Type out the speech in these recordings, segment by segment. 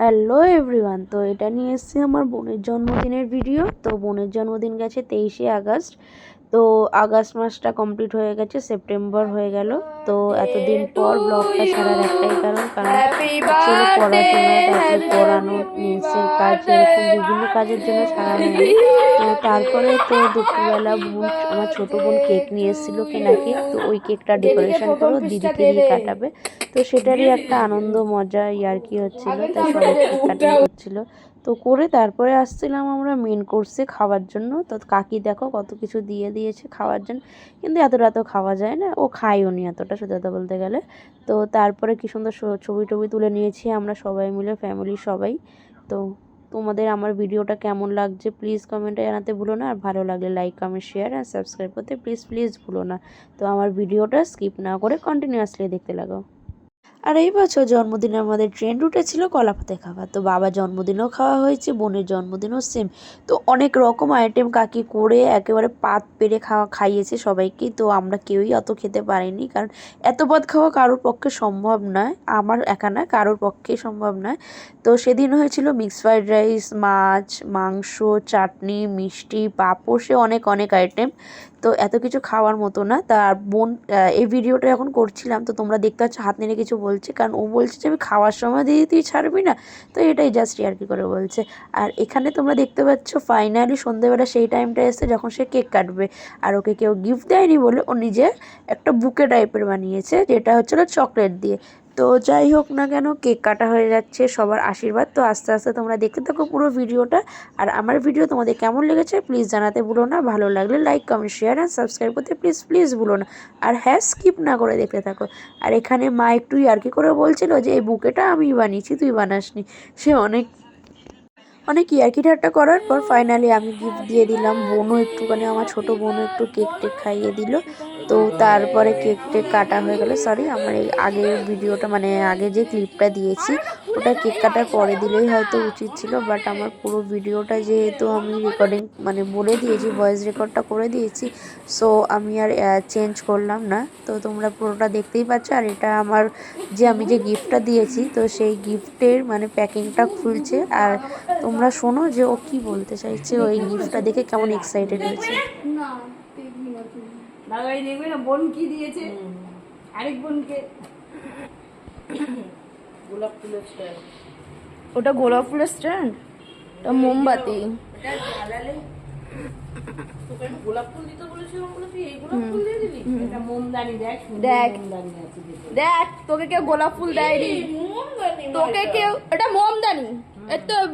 Hello everyone তো এটা নিয়ে এসেছি আমার বোনের জন্মদিনের ভিডিও তো বোনের জন্মদিন গেছে তেইশে আগস্ট। তো আগস্ট মাসটা কমপ্লিট হয়ে গেছে সেপ্টেম্বর হয়ে গেল। তো এতদিন পর ব্লগটা ছাড়ার একটাই কারণ কারণ পড়াশোনা তারপরে পড়ানো নিউজের কাজ এরকম বিভিন্ন কাজের জন্য ছাড়া হয়নি। তো তারপরে তো দুপুরবেলা বোন আমার ছোটো বোন কেক নিয়ে এসেছিল কেনা কেক তো ওই কেকটা ডেকোরেশন করো দিদিকে দিয়ে কাটাবে। তো সেটারই একটা আনন্দ মজা ইয়ার্কি হচ্ছিল। তাই সবাই করছিল তো করে তারপরে আসছিলাম আমরা মেন কোর্সে খাওয়ার জন্য। তো কাকি দেখো কত কিছু দিয়ে দিয়েছে খাওয়ার জন্য। কিন্তু এতটা তো খাওয়া যায় না। ও খায়ও নি এতটা সত্যি কথা বলতে গেলে। তো তারপরে কি সুন্দর ছবি টবি তুলে নিয়েছি আমরা সবাই মিলে ফ্যামিলি সবাই। তো তোমাদের আমার ভিডিওটা কেমন লাগছে প্লিজ কমেন্টে জানাতে ভুলো না। আর ভালো লাগলে লাইক কমেন্ট শেয়ার আর সাবস্ক্রাইব করতে প্লিজ প্লিজ ভুলো না। তো আমার ভিডিওটা স্কিপ না করে কন্টিনিউয়াসলি দেখতে লাগো। আর এই বছর জন্মদিনে আমাদের ট্রেন্ড উঠেছিল কলাপাতে খাওয়া তো বাবার জন্মদিনও খাওয়া হয়েছে, বোনের জন্মদিনও সেম তো অনেক রকম আইটেম কাকি করে একেবারে পাত পেরে খাওয়া খাইয়েছে সবাইকে। তো আমরা কেউই অত খেতে পারিনি, কারণ এত পদ খাওয়া কারোর পক্ষে সম্ভব নয়। আমার একা না, কারোর পক্ষে সম্ভব নয়। তো সেদিন হয়েছিল মিক্স ফ্রাইড রাইস মাছ, মাংস, চাটনি, মিষ্টি পাঁপড় সে অনেক অনেক আইটেম তো এত কিছু খাওয়ার মতো না। তার বোন এই ভিডিওটা যখন করছিলাম। তো তোমরা দেখতে পাচ্ছ হাত নেড়ে কিছু বলছে, কারণ ও বলছে যে, আমি খাওয়ার সময় দিদি তুই ছাড়বি না। তো এটাই জাস্ট আর কি করে বলছে। আর এখানে তোমরা দেখতে পাচ্ছ ফাইনালি সন্ধেবেলা সেই টাইমটা এসে যখন সে কেক কাটবে। আর ওকে কেউ গিফট দেয়নি বলে ও নিজে একটা বুকে টাইপের বানিয়েছে, যেটা হচ্ছিল চকলেট দিয়ে। তো যাই হোক না কেন, কেক কাটা হয়ে যাচ্ছে, সবার আশীর্বাদ। তো আস্তে আস্তে তোমরা দেখতে থাকো পুরো ভিডিওটা। আর আমার ভিডিও তোমাদের কেমন লেগেছে প্লিজ জানাতে ভুলো না। ভালো লাগলে লাইক কমেন্ট শেয়ার আর সাবস্ক্রাইব করতে প্লিজ প্লিজ ভুলো না। আর হ্যাঁ স্কিপ না করে দেখতে থাকো। আর এখানে মা একটু ইয়ার্কি করে বলছিল যে, এই বুকেটা আমি বানিয়েছি, তুই বানাসনি। সে অনেক অনেক ইয়ার্কি ঠাট্টা করার পর ফাইনালি আমি গিফট দিয়ে দিলাম। বোনও একটুখানি, আমার ছোট বোনও একটু কেক টেক খাইয়ে দিল। তো তারপরে কেক টেক কাটা হয়ে গেল। সরি আমার এই আগের ভিডিওটা মানে আগে যে ক্লিপটা দিয়েছি, ওটা কেক কাটার পরে দিলেই হয়তো উচিত ছিল বাট আমার পুরো ভিডিওটা যেহেতু আমি রেকর্ডিং মানে বলে দিয়েছি ভয়েস রেকর্ডটা করে দিয়েছি সো আমি আর চেঞ্জ করলাম না। তো তোমরা পুরোটা দেখতেই পাচ্ছ, আর এটা আমার যে আমি যে গিফটটা দিয়েছি, তো সেই গিফটের মানে প্যাকিংটা খুলছে। আর তোমরা শোনো যে ও কি বলতে চাইছে, ওই গিফটটা দেখে কেমন এক্সাইটেড হয়েছে। দাদাই দেখবে না বোন কি দিয়েছে? আরেক বোনকে। গোলাপ ফুলের স্টাইল ওটা গোলাপ ফুলের স্ট্যান্ড? ওটা মোমবাতি। এটা জ্বালালে তোকে গোলাপ ফুল দিতে বলেছিলাম বলে তুই? এই গোলাপ ফুল দিয়ে দিলি? এটা মোমদানি দেখ দেখ। মোমদানি আছে দেখ তোকে কেউ গোলাপ ফুল মোমদানি তোকে কেউ এটা মোমদানি।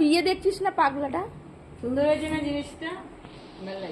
বিয়ে দেখছিস না পাগলাটা? সুন্দর হয়েছে না জিনিসটা? ভালো